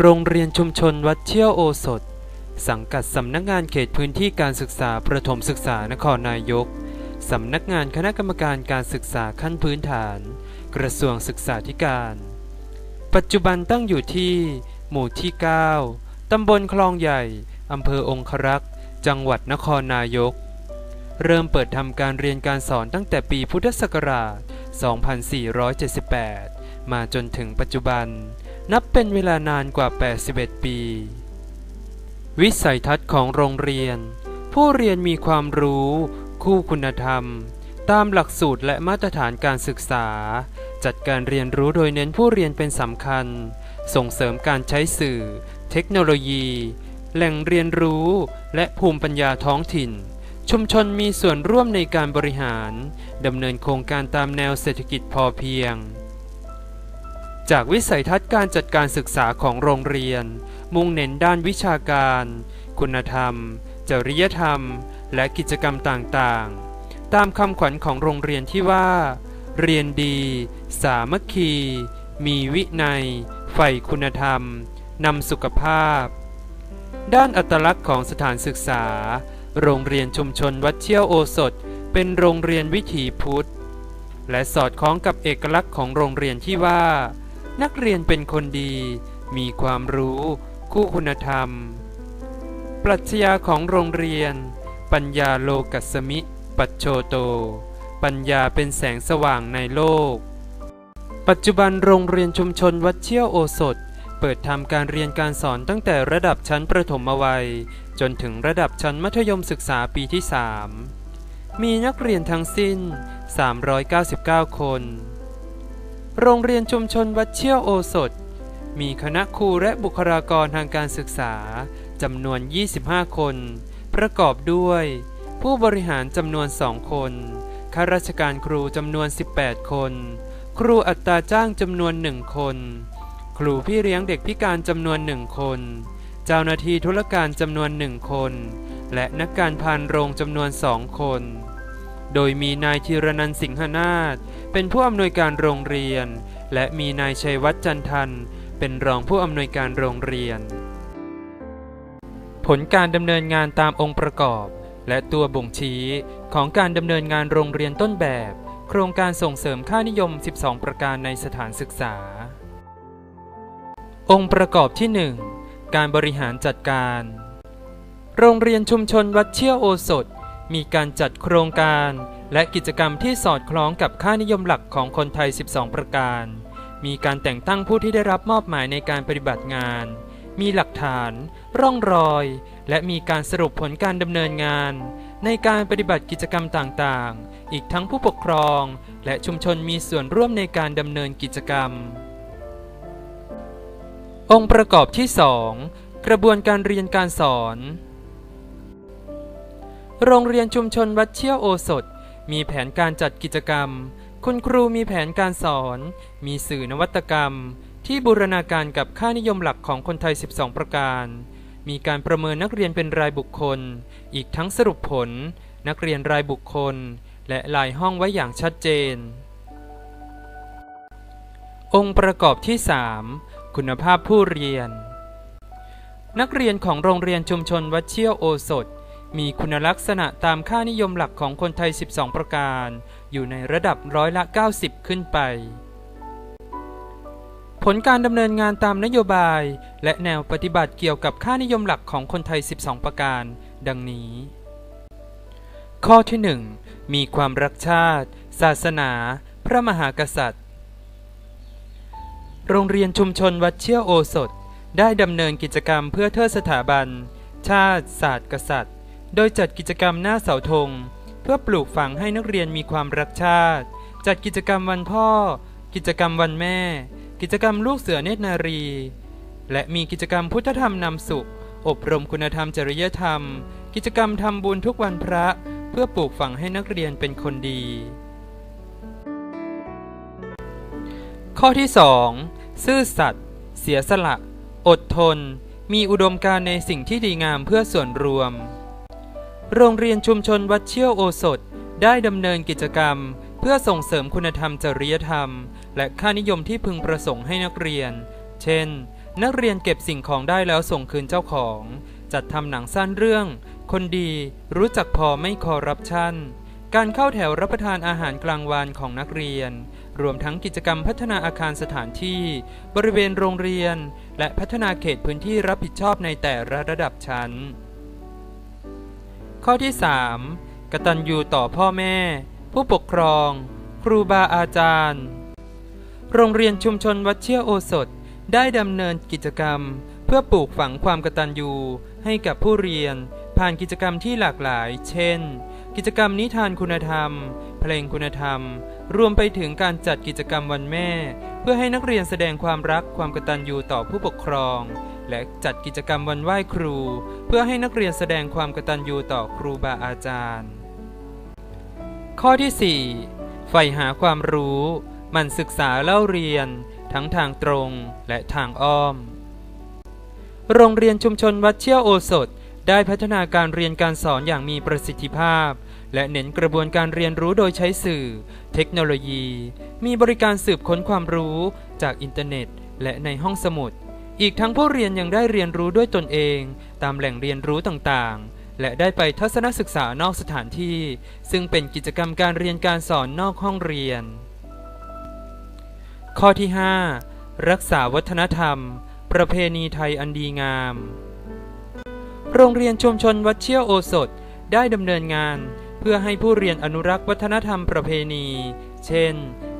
โรงเรียนชุมชนวัดเชี่ยวโอสถ สังกัดสำนักงานเขตพื้นที่การศึกษาประถมศึกษานครนายก สำนักงานคณะกรรมการการศึกษาขั้นพื้นฐาน กระทรวงศึกษาธิการ ปัจจุบันตั้งอยู่ที่ หมู่ที่ 9 ตำบลคลองใหญ่ อำเภอองครักษ์ จังหวัดนครนายก เริ่มเปิดทำการเรียนการสอนตั้งแต่ปีพุทธศักราช 2478 มาจนถึงปัจจุบัน นับเป็นเวลานานกว่า 81 ปี วิสัยทัศน์ของโรงเรียน ผู้เรียนมีความรู้ คู่คุณธรรม ตามหลักสูตรและมาตรฐานการศึกษา จัดการเรียนรู้โดยเน้นผู้เรียนเป็นสำคัญ ส่งเสริมการใช้สื่อ เทคโนโลยี แหล่งเรียนรู้และภูมิปัญญาท้องถิ่น ชุมชนมีส่วนร่วมในการบริหารดำเนินโครงการตามแนวเศรษฐกิจพอเพียง จากวิสัยทัศน์การจัดการศึกษาของโรงเรียน มุ่งเน้นด้านวิชาการ คุณธรรม จริยธรรม และกิจกรรมต่างๆ ตามคำขวัญของโรงเรียนที่ว่า เรียนดี สามัคคี มีวินัย ใฝ่คุณธรรม นำสุขภาพ ด้านอัตลักษณ์ของสถานศึกษา โรงเรียนชุมชนวัดเชี่ยวโอสถ เป็นโรงเรียนวิถีพุทธ และสอดคล้องกับเอกลักษณ์ของโรงเรียนที่ว่า นักเรียนเป็นคนดี มีความรู้ คู่คุณธรรม ปรัชญาของโรงเรียน ปัญญาโลกัสมิ ปัจโชโต ปัญญาเป็นแสงสว่างในโลก ปัจจุบันโรงเรียนชุมชนวัดเชี่ยวโอสถ เปิดทำการเรียนการสอนตั้งแต่ระดับชั้นประถมวัย จนถึงระดับชั้นมัธยมศึกษาปีที่ 3 มีนักเรียนทั้งสิ้น 399 คน โรงเรียนชุมชนวัดเชี่ยวโอสถ มีคณะครูและบุคลากรทางการศึกษาจำนวน 25 คน ประกอบด้วย ผู้บริหารจำนวน 2 คน ข้าราชการครูจำนวน 18 คน ครูอัตราจ้างจำนวน 1 คน ครูพี่เลี้ยงเด็กพิการจำนวน 1 คน เจ้าหน้าที่ธุรการจำนวน 1 คน และนักการพานโรงจำนวน 2 คน โดยมีนายธีรนันสิงหนาถเป็นผู้อำนวยการโรงเรียน และมีนายชัยวัฒน์จันทัน เป็นรองผู้อำนวยการโรงเรียน ผลการดำเนินงานตามองค์ประกอบ และตัวบ่งชี้ของการดำเนินงานโรงเรียนต้นแบบ โครงการส่งเสริมค่านิยม 12 ประการในสถานศึกษา องค์ประกอบที่ 1 การบริหารจัดการ โรงเรียนชุมชนวัดเชี่ยวโอสถ มีการจัดโครงการ และกิจกรรมที่สอดคล้องกับค่านิยมหลักของคนไทย 12 ประการ มีการแต่งตั้งผู้ที่ได้รับมอบหมายในการปฏิบัติงาน มีหลักฐาน ร่องรอย และมีการสรุปผลการดำเนินงาน ในการปฏิบัติกิจกรรมต่างๆ อีกทั้งผู้ปกครอง และชุมชนมีส่วนร่วมในการดำเนินกิจกรรม องค์ประกอบที่ 2 กระบวนการเรียนการสอน โรงเรียนชุมชนวัดเชี่ยวโอสถ มีแผนการจัดกิจกรรม คุณครูมีแผนการสอน มีสื่อนวัตกรรม ที่บูรณาการกับค่านิยมหลักของคนไทย 12 ประการ มีการประเมินนักเรียนเป็นรายบุคคล อีกทั้งสรุปผล นักเรียนรายบุคคล และลายห้องไว้อย่างชัดเจน องค์ประกอบที่ 3 คุณภาพผู้เรียน นักเรียนของโรงเรียนชุมชนวัดเชี่ยวโอสถ มีคุณลักษณะตามค่านิยมหลักของคนไทย 12 ประการ อยู่ในระดับร้อยละ 90 ขึ้นไป ผลการดำเนินงานตามนโยบาย และแนวปฏิบัติเกี่ยวกับค่านิยมหลักของคนไทย 12 ประการ ดังนี้ ข้อที่ 1 มีความรักชาติ ศาสนา พระมหากษัตริย์ โรงเรียนชุมชนวัดเชี่ยวโอสถ ได้ดำเนินกิจกรรมเพื่อเทิดสถาบัน ชาติ ศาสตร์กษัตริย์ โดยจัดกิจกรรมหน้าเสาธง เพื่อปลูกฝังให้นักเรียนมีความรักชาติ จัดกิจกรรมวันพ่อ กิจกรรมวันแม่ กิจกรรมลูกเสือเนตรนารี และมีกิจกรรมพุทธธรรมนำสุข อบรมคุณธรรมจริยธรรม กิจกรรมทำบุญทุกวันพระ เพื่อปลูกฝังให้นักเรียนเป็นคนดี ข้อที่ 2 ซื่อสัตย์เสียสละ อดทน มีอุดมการณ์ในสิ่งที่ดีงามเพื่อส่วนรวม โรงเรียนชุมชนวัดเชี่ยวโอสถได้ดำเนินกิจกรรม เพื่อส่งเสริมคุณธรรมจริยธรรม และค่านิยมที่พึงประสงค์ให้นักเรียน เช่น นักเรียนเก็บสิ่งของได้แล้วส่งคืนเจ้าของ จัดทำหนังสั้นเรื่อง คนดีรู้จักพอไม่คอร์รัปชันการเข้าแถวรับประทานอาหารกลางวันของนักเรียน รวมทั้งกิจกรรมพัฒนาอาคารสถานที่ บริเวณโรงเรียน และพัฒนาเขตพื้นที่รับผิดชอบในแต่ละระดับชั้น ข้อที่ 3. กตัญญูต่อพ่อแม่ ผู้ปกครอง ครูบาอาจารย์ โรงเรียนชุมชนวัดเชี่ยโอสถได้ดำเนินกิจกรรม เพื่อปลูกฝังความกตัญญูให้กับผู้เรียน ผ่านกิจกรรมที่หลากหลาย เช่น กิจกรรมนิทานคุณธรรม เพลงคุณธรรม รวมไปถึงการจัดกิจกรรมวันแม่ เพื่อให้นักเรียนแสดงความรักความกตัญญูต่อผู้ปกครอง และจัดกิจกรรมวันไหว้ครู เพื่อให้นักเรียนแสดงความกตัญญูต่อครูบาอาจารย์ ข้อที่ 4 ใฝ่หาความรู้มันศึกษาเล่าเรียน ทั้งทางตรงและทางอ้อม โรงเรียนชุมชนวัดเชี่ยวโอสถได้พัฒนาการเรียนการสอนอย่างมีประสิทธิภาพ และเน้นกระบวนการเรียนรู้โดยใช้สื่อ เทคโนโลยี มีบริการสืบค้นความรู้จากอินเทอร์เน็ต และในห้องสมุด อีกทั้งผู้เรียนยังได้เรียนรู้ด้วยตนเอง ตามแหล่งเรียนรู้ต่างๆ และได้ไปทัศนศึกษานอกสถานที่ ซึ่งเป็นกิจกรรมการเรียนการสอนนอกห้องเรียน ข้อที่ 5 รักษาวัฒนธรรม ประเพณีไทยอันดีงาม โรงเรียนชุมชนวัดเชี่ยวโอสถได้ดำเนินงาน เพื่อให้ผู้เรียนอนุรักษ์วัฒนธรรมประเพณี เช่น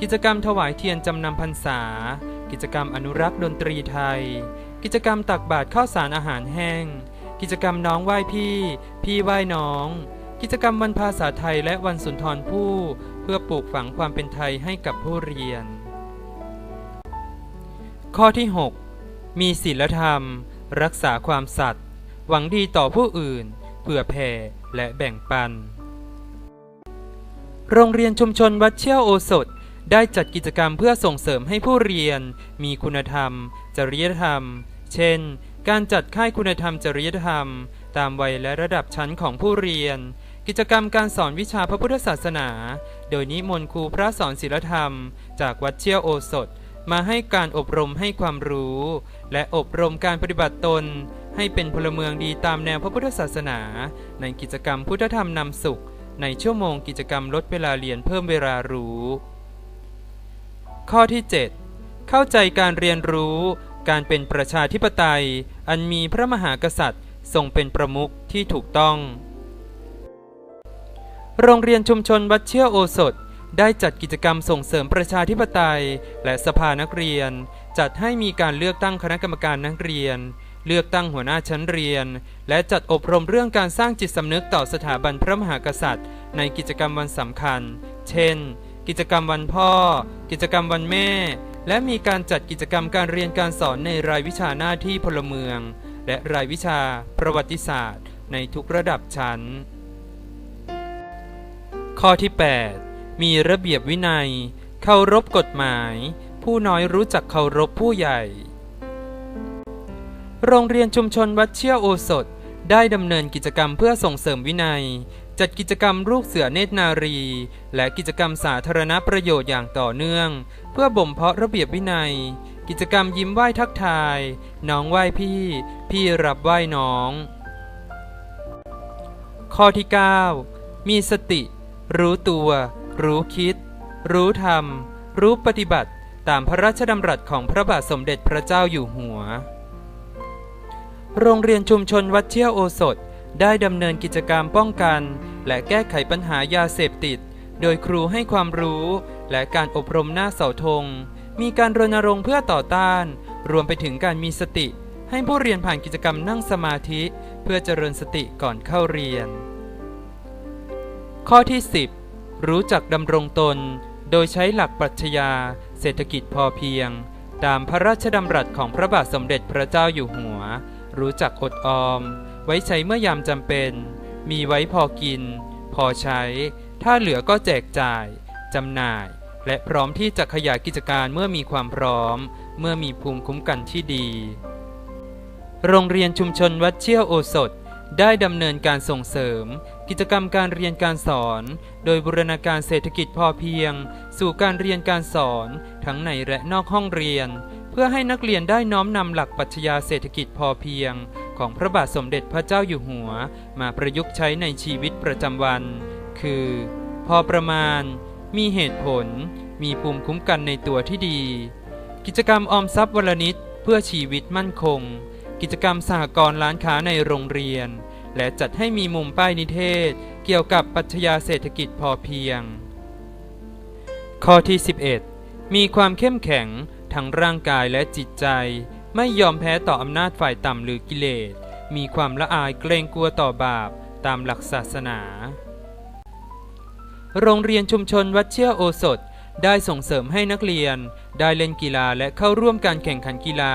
กิจกรรมถวายเทียนจำนำพรรษา กิจกรรมอนุรักษ์ดนตรีไทย กิจกรรมตักบาตรข้าวสารอาหารแห้ง กิจกรรมน้องไหว้พี่ พี่ไหว้น้อง กิจกรรมวันภาษาไทยและวันสุนทรภู่เพื่อปลูกฝังความเป็นไทยให้กับผู้เรียน ข้อที่ 6 มีศีลธรรม รักษาความสัตย์หวังดีต่อผู้อื่น เผื่อแผ่และแบ่งปัน โรงเรียนชุมชนวัดเชี่ยวโอสถ ได้จัดกิจกรรมเพื่อส่งเสริมให้ผู้เรียน มีคุณธรรม จริยธรรม เช่น การจัดค่ายคุณธรรมจริยธรรม ตามวัยและระดับชั้นของผู้เรียน กิจกรรมการสอนวิชาพระพุทธศาสนา โดยนิมนต์ครูพระสอนศิลธรรม จากวัดเชี่ยวโอสถ มาให้การอบรมให้ความรู้ และอบรมการปฏิบัติตน ให้เป็นพลเมืองดีตามแนวพระพุทธศาสนา ในกิจกรรมพุทธธรรมนำสุข ในชั่วโมงกิจกรรมลดเวลาเรียนเพิ่มเวลารู้ ข้อที่ 7 เข้าใจการเรียนรู้ การเป็นประชาธิปไตย อันมีพระมหากษัตริย์ทรงเป็นประมุขที่ถูกต้อง โรงเรียนชุมชนวัดเชี่ยวโอสถได้จัดกิจกรรมส่งเสริมประชาธิปไตย และสภานักเรียน จัดให้มีการเลือกตั้งคณะกรรมการนักเรียน เลือกตั้งหัวหน้าชั้นเรียน และจัดอบรมเรื่องการสร้างจิตสำนึกต่อสถาบันพระมหากษัตริย์ ในกิจกรรมวันสำคัญ เช่น กิจกรรมวันพ่อ กิจกรรมวันแม่ และมีการจัดกิจกรรมการเรียนการสอนในรายวิชาหน้าที่พลเมือง และรายวิชาประวัติศาสตร์ ในทุกระดับชั้น ข้อที่ 8 มีระเบียบวินัย เคารพกฎหมาย ผู้น้อยรู้จักเคารพผู้ใหญ่ โรงเรียนชุมชนวัดเชี่ยวโอสถได้ดำเนินกิจกรรมเพื่อส่งเสริมวินัย จัดกิจกรรมลูกเสือเนตรนารี และกิจกรรมสาธารณประโยชน์อย่างต่อเนื่อง เพื่อบ่มเพาะระเบียบวินัย กิจกรรมยิ้มไหว้ทักทาย น้องไหว้พี่ พี่รับไหว้น้อง ข้อที่ 9 มีสติ รู้ตัว รู้คิด รู้ธรรมรู้ปฏิบัติ ตามพระราชดำรัสของพระบาทสมเด็จพระเจ้าอยู่หัว โรงเรียนชุมชนวัดเชี่ยวโอสถ ได้ดำเนินกิจกรรมป้องกัน และแก้ไขปัญหายาเสพติด โดยครูให้ความรู้ และการอบรมหน้าเสาธง มีการรณรงค์เพื่อต่อต้าน รวมไปถึงการมีสติ ให้ผู้เรียนผ่านกิจกรรมนั่งสมาธิ เพื่อเจริญสติก่อนเข้าเรียน ข้อที่ 10 รู้จักดำรงตน โดยใช้หลักปรัชญา เศรษฐกิจพอเพียง ตามพระราชดำรัสของพระบาทสมเด็จพระเจ้าอยู่หัว รู้จักอดออม ไว้ใช้เมื่อยามจำเป็น มีไว้พอกิน พอใช้ ถ้าเหลือก็แจกจ่ายจำหน่าย และพร้อมที่จะขยายกิจการเมื่อมีความพร้อม เมื่อมีภูมิคุ้มกันที่ดี โรงเรียนชุมชนวัดเชี่ยวโอสถได้ดำเนินการส่งเสริม กิจกรรมการเรียนการสอน โดยบูรณาการเศรษฐกิจพอเพียง สู่การเรียนการสอนทั้งในและนอกห้องเรียน เพื่อให้นักเรียนได้น้อมนำหลักปรัชญาเศรษฐกิจพอเพียง ของพระบาทสมเด็จพระเจ้าอยู่หัวมาประยุกต์ใช้ในชีวิตประจำวัน คือ พอประมาณ มีเหตุผล มีภูมิคุ้มกันในตัวที่ดี กิจกรรมออมทรัพย์วันละนิดเพื่อชีวิตมั่นคง กิจกรรมสหกรณ์ร้านค้าในโรงเรียน และจัดให้มีมุมป้ายนิเทศ เกี่ยวกับปัชญาเศรษฐกิจพอเพียง ข้อที่ 11 มีความเข้มแข็งทั้งร่างกายและจิตใจ ไม่ยอมแพ้ต่ออำนาจฝ่ายต่ำหรือกิเลส มีความละอายเกรงกลัวต่อบาปตามหลักศาสนา โรงเรียนชุมชนวัดเชี่ยโอสถได้ส่งเสริมให้นักเรียน ได้เล่นกีฬาและเข้าร่วมการแข่งขันกีฬา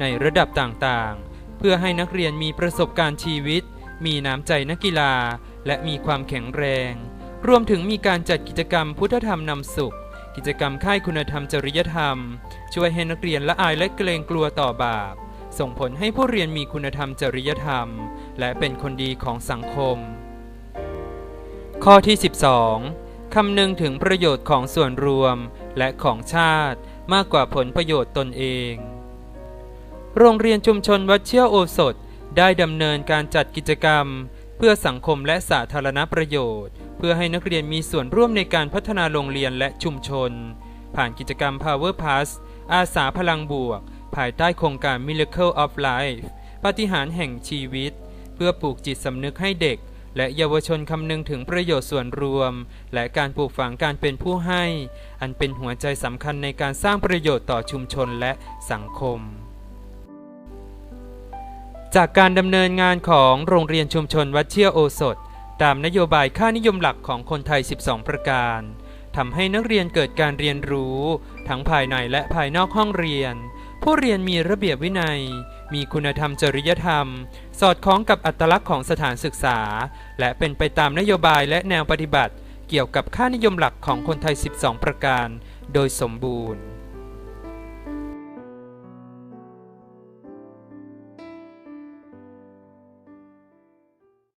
ในระดับต่างๆ เพื่อให้นักเรียนมีประสบการณ์ชีวิต มีน้ำใจนักกีฬา และมีความแข็งแรง รวมถึงมีการจัดกิจกรรมพุทธธรรมนำสุข กิจกรรมค่ายคุณธรรมจริยธรรม ช่วยให้นักเรียนละอายและเกรงกลัวต่อบาป ส่งผลให้ผู้เรียนมีคุณธรรมจริยธรรม และเป็นคนดีของสังคม ข้อที่ 12 คำนึงถึงประโยชน์ของส่วนรวมและของชาติมากกว่าผลประโยชน์ตนเอง โรงเรียนชุมชนวัดเชี่ยวโอสถได้ดำเนินการจัดกิจกรรม เพื่อสังคมและสาธารณประโยชน์ เพื่อให้นักเรียนมีส่วนร่วมในการพัฒนาโรงเรียนและชุมชน ผ่านกิจกรรม Power Pass อาสาพลังบวก ภายใต้โครงการ Miracle of Life ปฏิหารแห่งชีวิต เพื่อปลูกจิตสำนึกให้เด็ก และเยาวชนคำนึงถึงประโยชน์ส่วนรวม และการปลูกฝังการเป็นผู้ให้ อันเป็นหัวใจสำคัญในการสร้างประโยชน์ต่อชุมชนและสังคม จากการดำเนินงานของโรงเรียนชุมชนวัดเชี่ยโอสถ ตามนโยบายค่านิยมหลักของคนไทย 12 ประการทำให้นักเรียนเกิดการเรียนรู้ ทั้งภายในและภายนอกห้องเรียน ผู้เรียนมีระเบียบวินัย มีคุณธรรมจริยธรรม สอดคล้องกับอัตลักษณ์ของสถานศึกษา และเป็นไปตามนโยบายและแนวปฏิบัติ เกี่ยวกับค่านิยมหลักของคนไทย 12 ประการ โดยสมบูรณ์